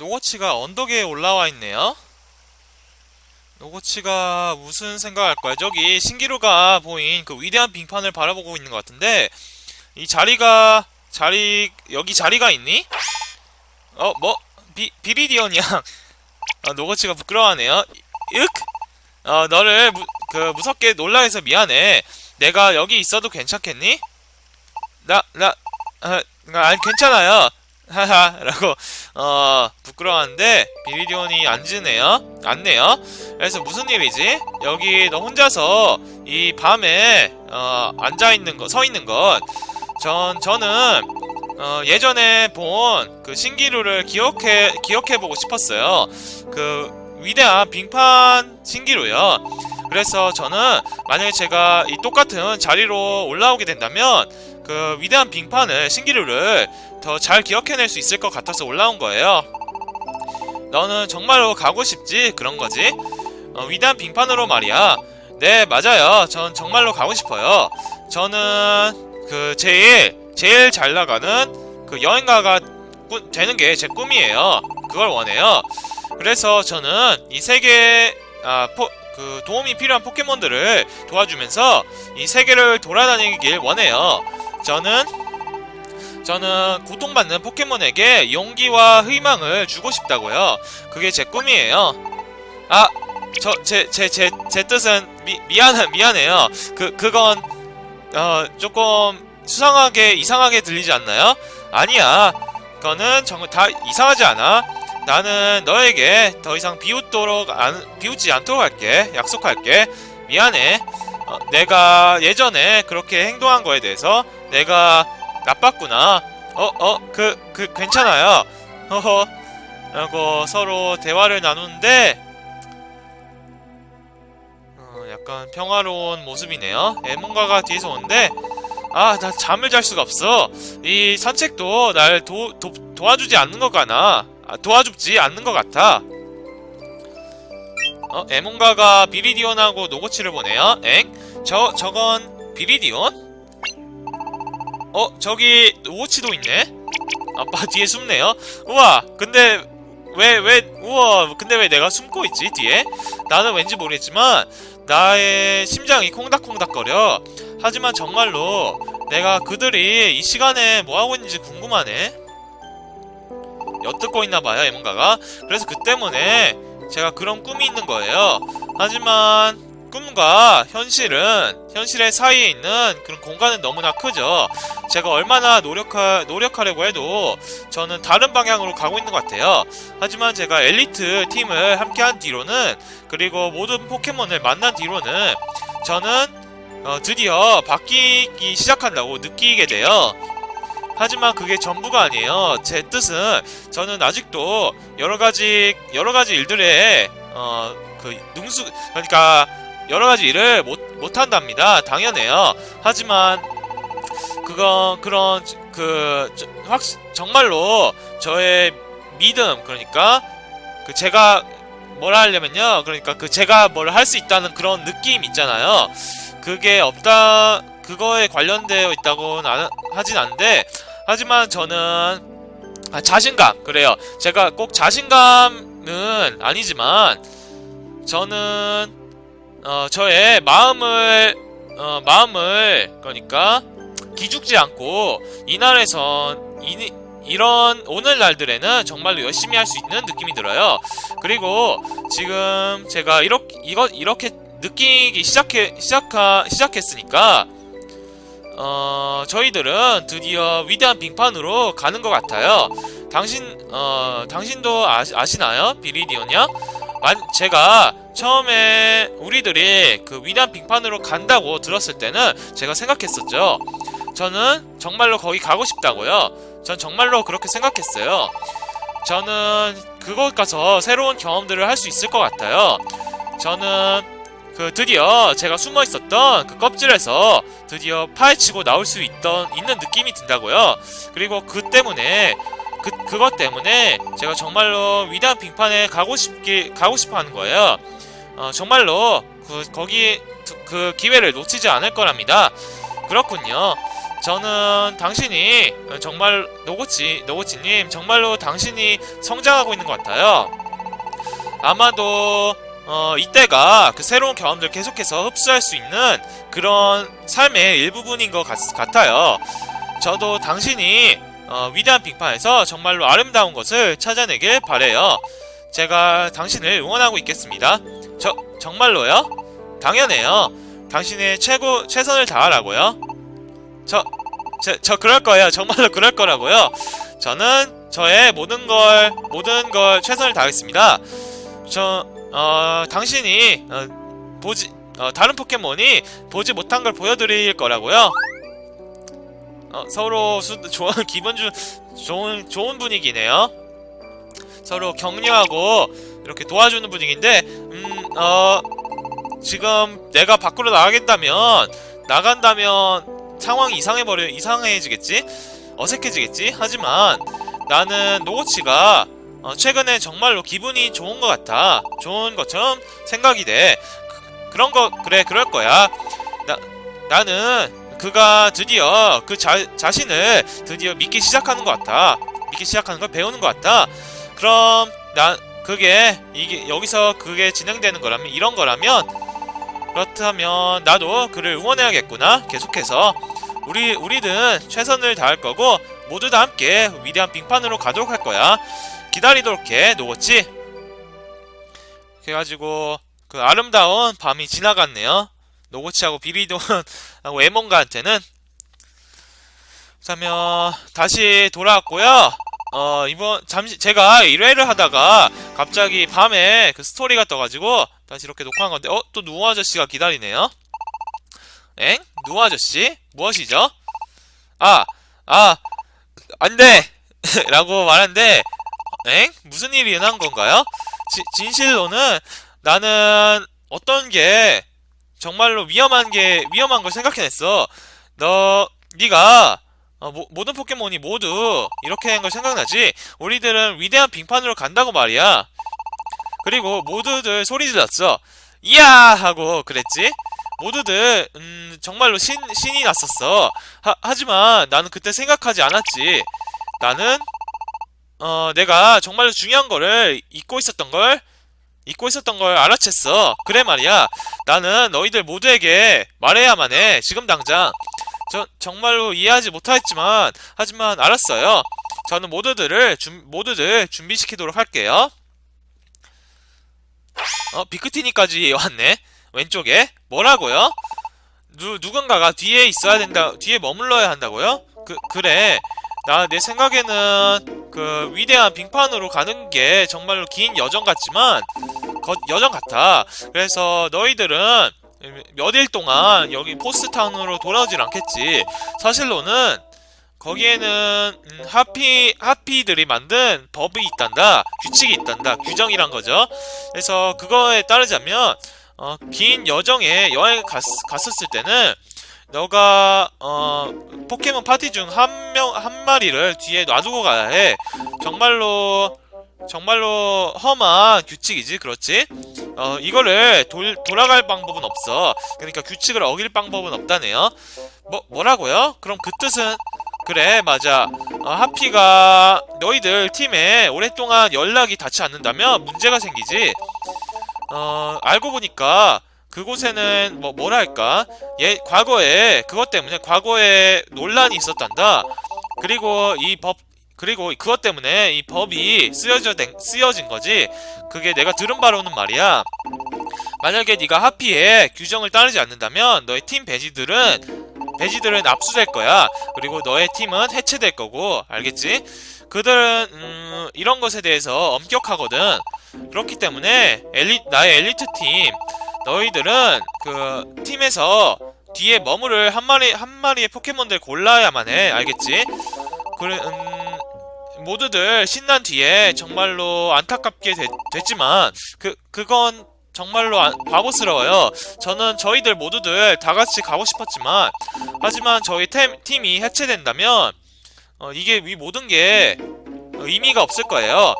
노고치가 언덕에 올라와 있네요. 노고치가 무슨 생각할 거야? 저기 신기루가 보인 그 위대한 빙판을 바라보고 있는 것 같은데 이 자리가 자리 여기 자리가 있니? 어 뭐? 비 비리디언 양 아, 노고치가 부끄러워하네요. 윽? 어 너를 무, 그 무섭게 놀라해서 미안해. 내가 여기 있어도 괜찮겠니? 나 나 아, 아니 괜찮아요. 하하라고 어 부끄러워하는데 비리디온이 앉으네요. 앉네요. 그래서 무슨 일이지? 여기 너 혼자서 이 밤에 어 앉아 있는 거 서 있는 것 전 저는 어 예전에 본 그 신기루를 기억해 기억해 보고 싶었어요. 그 위대한 빙판 신기루요. 그래서 저는 만약에 제가 이 똑같은 자리로 올라오게 된다면 그 위대한 빙판을 신기루를 더 잘 기억해낼 수 있을 것 같아서 올라온 거예요. 너는 정말로 가고 싶지? 그런 거지? 어, 위대한 빙판으로 말이야. 네, 맞아요. 전 정말로 가고 싶어요. 저는 그 제일 제일 잘 나가는 그 여행가가 꾸- 되는 게 제 꿈이에요. 그걸 원해요. 그래서 저는 이 세계 아, 포, 그 도움이 필요한 포켓몬들을 도와주면서 이 세계를 돌아다니길 원해요. 저는 저는 고통받는 포켓몬에게 용기와 희망을 주고 싶다고요. 그게 제 꿈이에요. 아, 저 제 제 제 제 뜻은 미 미안 미안해요. 그 그건 어 조금 수상하게 이상하게 들리지 않나요? 아니야. 그거는 정말 다 이상하지 않아. 나는 너에게 더 이상 비웃도록 안 비웃지 않도록 할게. 약속할게. 미안해. 어, 내가 예전에 그렇게 행동한 거에 대해서 내가 나빴구나. 어, 어, 그, 그, 괜찮아요. 허허. 라고 서로 대화를 나누는데, 어, 약간 평화로운 모습이네요. 애몽가가 뒤에서 오는데, 아, 나 잠을 잘 수가 없어. 이 산책도 날 도, 도, 도와주지 않는 것 같아. 아, 도와주지 않는 것 같아. 어, 에몽가가 비리디온하고 노고치를 보네요. 엥? 저, 저건 비리디온? 어, 저기 노고치도 있네? 아빠 뒤에 숨네요. 우와, 근데 왜, 왜, 우와, 근데 왜 내가 숨고 있지, 뒤에? 나는 왠지 모르겠지만, 나의 심장이 콩닥콩닥거려. 하지만 정말로 내가 그들이 이 시간에 뭐하고 있는지 궁금하네. 엿듣고 있나봐요, 에몽가가. 그래서 그 때문에 제가 그런 꿈이 있는 거예요. 하지만 꿈과 현실은 현실의 사이에 있는 그런 공간은 너무나 크죠. 제가 얼마나 노력하, 노력하려고 해도 저는 다른 방향으로 가고 있는 것 같아요. 하지만 제가 엘리트 팀을 함께한 뒤로는 그리고 모든 포켓몬을 만난 뒤로는 저는 어, 드디어 바뀌기 시작한다고 느끼게 돼요. 하지만 그게 전부가 아니에요. 제 뜻은 저는 아직도 여러 가지 여러 가지 일들에 어 그 능수 그러니까 여러 가지 일을 못 못한답니다. 당연해요. 하지만 그건 그런 그 저- 확 정말로 저의 믿음 그러니까 그 제가 뭐라 하려면요. 그러니까 그 제가 뭘 할 수 있다는 그런 느낌 있잖아요. 그게 없다 그거에 관련되어 있다고는 안, 하진 않는데 하지만 저는 아, 자신감 그래요. 제가 꼭 자신감은 아니지만 저는 어, 저의 마음을 어, 마음을 그러니까 기죽지 않고 이날에선 이, 이런 오늘날들에는 정말로 열심히 할 수 있는 느낌이 들어요. 그리고 지금 제가 이렇게 이거 이렇게 느끼기 시작해 시작하 시작했으니까 어 저희들은 드디어 위대한 빙판으로 가는 것 같아요. 당신 어 당신도 아시, 아시나요, 비리디오냐? 만 제가 처음에 우리들이 그 위대한 빙판으로 간다고 들었을 때는 제가 생각했었죠. 저는 정말로 거기 가고 싶다고요. 전 정말로 그렇게 생각했어요. 저는 그곳 가서 새로운 경험들을 할 수 있을 것 같아요. 저는 그 드디어 제가 숨어 있었던 그 껍질에서 드디어 파헤치고 나올 수 있던 있는 느낌이 든다고요. 그리고 그 때문에 그 그것 때문에 제가 정말로 위대한 빙판에 가고 싶기 가고 싶어 하는 거예요. 어, 정말로 그 거기 그 기회를 놓치지 않을 거랍니다. 그렇군요. 저는 당신이 정말 노고치 노고치님 정말로 당신이 성장하고 있는 것 같아요. 아마도 어, 이때가 그 새로운 경험들 계속해서 흡수할 수 있는 그런 삶의 일부분인 것 같, 같아요. 저도 당신이 어, 위대한 빙판에서 정말로 아름다운 것을 찾아내길 바래요. 제가 당신을 응원하고 있겠습니다. 저 정말로요? 당연해요. 당신의 최고 최선을 다하라고요. 저, 저, 저 그럴 거예요. 정말로 그럴 거라고요. 저는 저의 모든 걸 모든 걸 최선을 다하겠습니다. 저, 어, 당신이 어, 보지 어, 다른 포켓몬이 보지 못한 걸 보여드릴 거라고요. 어, 서로 수, 좋은 기분 주, 좋은 좋은 분위기네요. 서로 격려하고 이렇게 도와주는 분위기인데, 음, 어, 지금 내가 밖으로 나가겠다면 나간다면 상황이 이상해 버려 이상해지겠지, 어색해지겠지. 하지만 나는 노고치가 어, 최근에 정말로 기분이 좋은 것 같아. 좋은 것처럼 생각이 돼. 그, 그런 거 그래 그럴 거야. 나 나는 그가 드디어 그 자, 자신을 드디어 믿기 시작하는 것 같아. 믿기 시작하는 걸 배우는 것 같다. 그럼 나 그게 이게 여기서 그게 진행되는 거라면 이런 거라면 그렇다면 나도 그를 응원해야겠구나. 계속해서 우리 우리는 최선을 다할 거고 모두 다 함께 위대한 빙판으로 가도록 할 거야. 기다리도록 해, 노고치. 그래가지고 그 아름다운 밤이 지나갔네요. 노고치하고 비비돈하고 에몬가한테는 그러면 다시 돌아왔고요. 어 이번 잠시 제가 1회를 하다가 갑자기 밤에 그 스토리가 떠가지고 다시 이렇게 녹화한 건데 어 또 누워 아저씨가 기다리네요. 엥? 누워 아저씨? 무엇이죠? 아, 아, 안 돼! 라고 말하는데, 엥? 무슨 일이 일어난 건가요? 지, 진실로는 나는 어떤 게 정말로 위험한 게, 위험한 걸 생각해냈어. 너, 네가 어, 모, 모든 포켓몬이 모두 이렇게 된걸 생각나지? 우리들은 위대한 빙판으로 간다고 말이야. 그리고 모두들 소리 질렀어. 이야! 하고 그랬지? 모두들 음, 정말로 신, 신이 났었어. 하, 하지만 나는 그때 생각하지 않았지. 나는 어, 내가 정말로 중요한 거를 잊고 있었던 걸 잊고 있었던 걸 알아챘어. 그래 말이야. 나는 너희들 모두에게 말해야만 해. 지금 당장. 저 정말로 이해하지 못하겠지만 하지만 알았어요. 저는 모두들을 준, 모두들 준비시키도록 할게요. 어, 비크티니까지 왔네. 왼쪽에 뭐라고요? 누 누군가가 뒤에 있어야 된다. 뒤에 머물러야 한다고요? 그 그래. 나 내 생각에는 그 위대한 빙판으로 가는 게 정말로 긴 여정 같지만 거, 여정 같아. 그래서 너희들은 몇 일 동안 여기 포스타운으로 돌아오질 않겠지. 사실로는 거기에는 음, 하피 하피들이 만든 법이 있단다. 규칙이 있단다. 규정이란 거죠. 그래서 그거에 따르자면 어, 긴 여정에 여행 갔, 갔었을 때는 너가 어, 포켓몬 파티 중 한 명 한 마리를 뒤에 놔두고 가야 해. 정말로 정말로 험한 규칙이지, 그렇지? 어, 이거를 돌, 돌아갈 방법은 없어. 그러니까 규칙을 어길 방법은 없다네요. 뭐, 뭐라고요? 그럼 그 뜻은 그래, 맞아. 어, 하피가 너희들 팀에 오랫동안 연락이 닿지 않는다면 문제가 생기지. 어, 알고 보니까 그곳에는 뭐 뭐랄까 예 과거에 그것 때문에 과거에 논란이 있었단다. 그리고 이법 그리고 그것 때문에 이 법이 쓰여져 된- 쓰여진 거지. 그게 내가 들은 바로는 말이야. 만약에 네가 하피의 규정을 따르지 않는다면 너의 팀 배지들은 배지들은 압수될 거야. 그리고 너의 팀은 해체될 거고 알겠지? 그들은 음, 이런 것에 대해서 엄격하거든. 그렇기 때문에 엘리 나의 엘리트 팀 너희들은 그 팀에서 뒤에 머무를 한 마리 한 마리의 포켓몬들 골라야만 해 알겠지? 그래 음 모두들 신난 뒤에 정말로 안타깝게 됐, 됐지만 그 그건 정말로 안- 바보스러워요. 저는 저희들 모두들 다 같이 가고 싶었지만 하지만 저희 팀, 팀이 해체된다면 어, 이게 이 모든 게 어, 의미가 없을 거예요.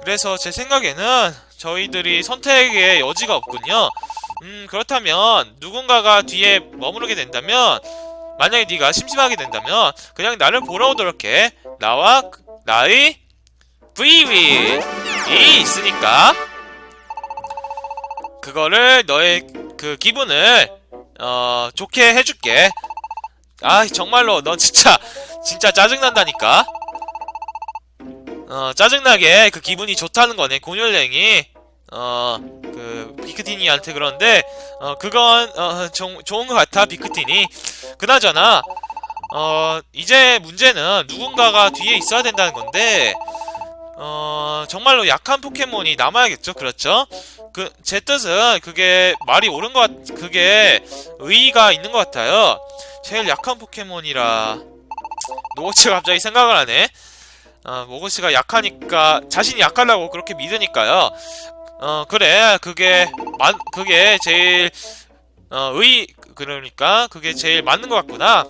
그래서 제 생각에는 저희들이 선택의 여지가 없군요. 음, 그렇다면 누군가가 뒤에 머무르게 된다면 만약에 네가 심심하게 된다면 그냥 나를 보러 오도록 해. 나와 그- 나의 브이윌이 있으니까 그거를 너의 그 기분을 어 좋게 해줄게. 아 정말로 너 진짜 진짜 짜증난다니까. 어 짜증나게 그 기분이 좋다는 거네 곤열랭이 어그 비크티니한테 그런데 어 그건 어 정, 좋은 것 같아 비크티니 그나저나 어 이제 문제는 누군가가 뒤에 있어야 된다는 건데 어 정말로 약한 포켓몬이 남아야겠죠 그렇죠 그 제 뜻은 그게 말이 옳은 것 같, 그게 의의가 있는 것 같아요 제일 약한 포켓몬이라 노고치가 갑자기 생각을 하네 어, 모고씨가 약하니까 자신이 약하다고 그렇게 믿으니까요. 어 그래 그게 만 그게 제일 어 의 그러니까 그게 제일 맞는 것 같구나.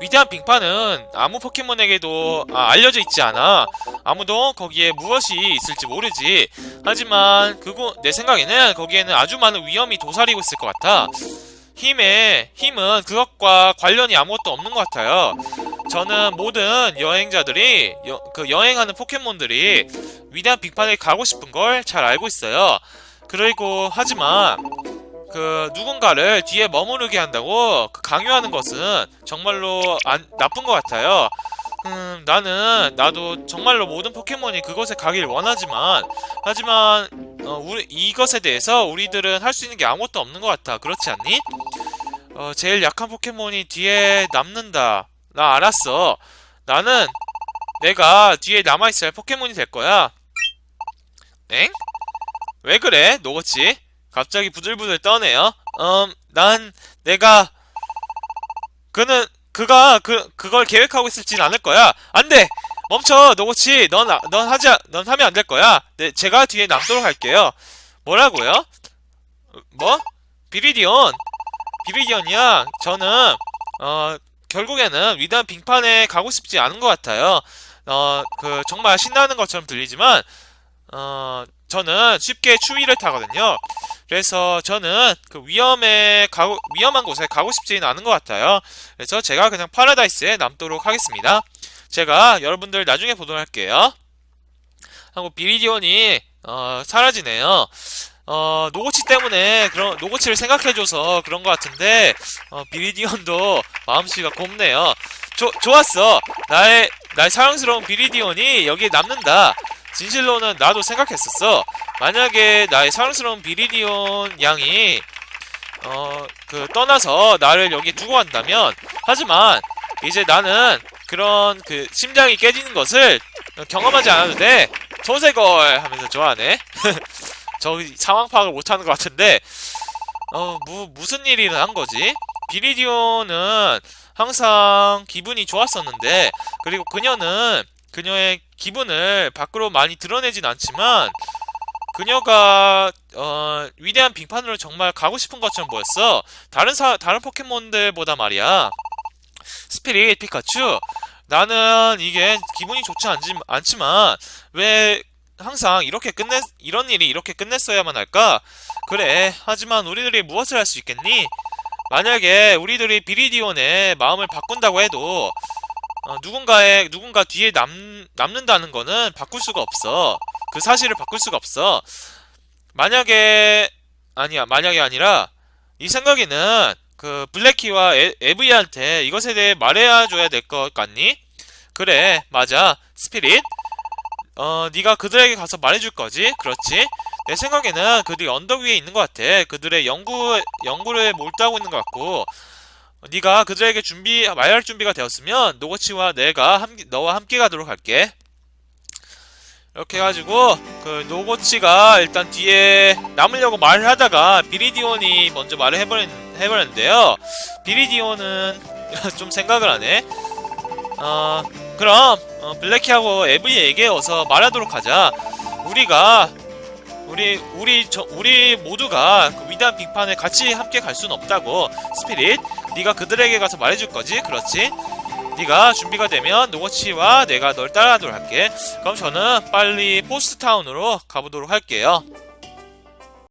위대한 빙판은 아무 포켓몬에게도 아, 알려져 있지 않아. 아무도 거기에 무엇이 있을지 모르지. 하지만 그거 내 생각에는 거기에는 아주 많은 위험이 도사리고 있을 것 같아. 힘의 힘은 그것과 관련이 아무것도 없는 것 같아요. 저는 모든 여행자들이 여, 그 여행하는 포켓몬들이 위대한 빙판에 가고 싶은 걸 잘 알고 있어요. 그리고 하지만 그 누군가를 뒤에 머무르게 한다고 그 강요하는 것은 정말로 안, 나쁜 것 같아요. 음, 나는 나도 정말로 모든 포켓몬이 그곳에 가길 원하지만 하지만 어, 우리 이것에 대해서 우리들은 할 수 있는 게 아무것도 없는 것 같아. 그렇지 않니? 어, 제일 약한 포켓몬이 뒤에 남는다. 나 알았어. 나는 내가 뒤에 남아있어야 포켓몬이 될 거야. 엥? 왜 그래? 노고치? 갑자기 부들부들 떠네요. 음, 난 내가 그는 그가 그 그걸 계획하고 있을진 않을 거야. 안 돼. 멈춰, 노고치. 넌 아- 넌 하지 아- 넌 하면 안 될 거야. 네, 제가 뒤에 남도록 할게요. 뭐라고요? 뭐? 비리디온. 비리디온이야. 저는 어 결국에는 위대한 빙판에 가고 싶지 않은 것 같아요. 어, 그, 정말 신나는 것처럼 들리지만, 어, 저는 쉽게 추위를 타거든요. 그래서 저는 그 위험에 가고, 위험한 곳에 가고 싶지는 않은 것 같아요. 그래서 제가 그냥 파라다이스에 남도록 하겠습니다. 제가 여러분들 나중에 보도록 할게요. 하고 비리디온이, 어, 사라지네요. 어, 노고치 때문에 그런, 노고치를 생각해줘서 그런 것 같은데, 어, 비리디온도 마음씨가 곱네요. 조, 좋았어. 나의, 나의 사랑스러운 비리디온이 여기에 남는다. 진실로는 나도 생각했었어. 만약에 나의 사랑스러운 비리디온 양이, 어, 그, 떠나서 나를 여기 두고 간다면, 하지만, 이제 나는 그런 그, 심장이 깨지는 것을 경험하지 않아도 돼. 조세걸! 하면서 좋아하네. 저 상황 파악을 못하는 것 같은데, 어, 무, 무슨 일이 한 거지? 비리디오는 항상 기분이 좋았었는데, 그리고 그녀는 그녀의 기분을 밖으로 많이 드러내진 않지만, 그녀가, 어, 위대한 빙판으로 정말 가고 싶은 것처럼 보였어. 다른 사, 다른 포켓몬들보다 말이야. 스피릿, 피카츄. 나는 이게 기분이 좋지 않지, 않지만, 왜 항상 이렇게 끝내, 이런 일이 이렇게 끝냈어야만 할까? 그래, 하지만 우리들이 무엇을 할 수 있겠니? 만약에 우리들이 비리디온의 마음을 바꾼다고 해도 어, 누군가의 누군가 뒤에 남 남는다는 거는 바꿀 수가 없어. 그 사실을 바꿀 수가 없어. 만약에 아니야 만약에 아니라 이 생각에는 그 블랙키와 에, 에브이한테 이것에 대해 말해야 줘야 될 것 같니? 그래 맞아 스피릿. 어 네가 그들에게 가서 말해줄 거지? 그렇지? 내 생각에는 그들이 언덕 위에 있는 것 같아. 그들의 연구 연구를 몰두하고 있는 것 같고, 네가 그들에게 준비 말할 준비가 되었으면 노고치와 내가 함께, 너와 함께 가도록 할게. 이렇게 해가지고 그 노고치가 일단 뒤에 남으려고 말을 하다가 비리디온이 먼저 말을 해버린, 해버렸는데요. 비리디온은 좀 생각을 하네. 어 그럼 어, 블랙키하고 에브리에게 어서 말하도록 하자. 우리가 우리 우리 저 우리 모두가 그 위대한 빙판에 같이 함께 갈 수는 없다고 스피릿. 네가 그들에게 가서 말해줄 거지? 그렇지? 네가 준비가 되면 노고치와 내가 널 따라가도록 할게. 그럼 저는 빨리 포스트타운으로 가보도록 할게요